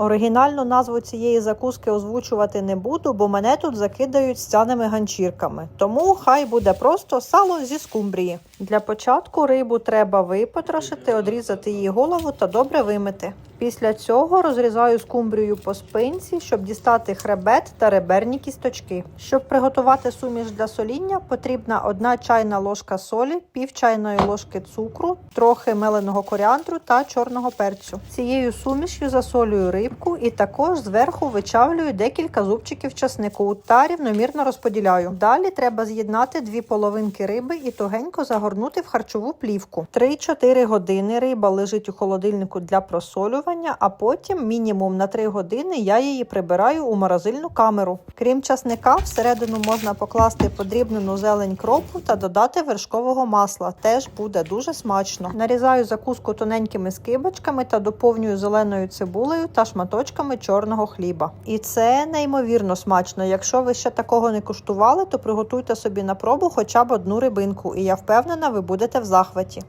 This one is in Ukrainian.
Оригінальну назву цієї закуски озвучувати не буду, бо мене тут закидають стяними ганчірками. Тому хай буде просто сало зі скумбрії. Для початку рибу треба випотрошити, одрізати її голову та добре вимити. Після цього розрізаю скумбрію по спинці, щоб дістати хребет та реберні кісточки. Щоб приготувати суміш для соління, потрібна 1 чайна ложка солі, пів чайної ложки цукру, трохи меленого коріандру та чорного перцю. Цією сумішю засолюю рибку і також зверху вичавлюю декілька зубчиків часнику та рівномірно розподіляю. Далі треба з'єднати дві половинки риби і тугенько загорнути в харчову плівку. 3-4 години риба лежить у холодильнику для просолювання, а потім мінімум на 3 години я її прибираю у морозильну камеру. Крім часника, всередину можна покласти подрібнену зелень кропу та додати вершкового масла. Теж буде дуже смачно. Нарізаю закуску тоненькими скибочками та доповнюю зеленою цибулею та шматочками чорного хліба. І це неймовірно смачно. Якщо ви ще такого не куштували, то приготуйте собі на пробу хоча б одну рибинку, і я впевнена, ви будете в захваті.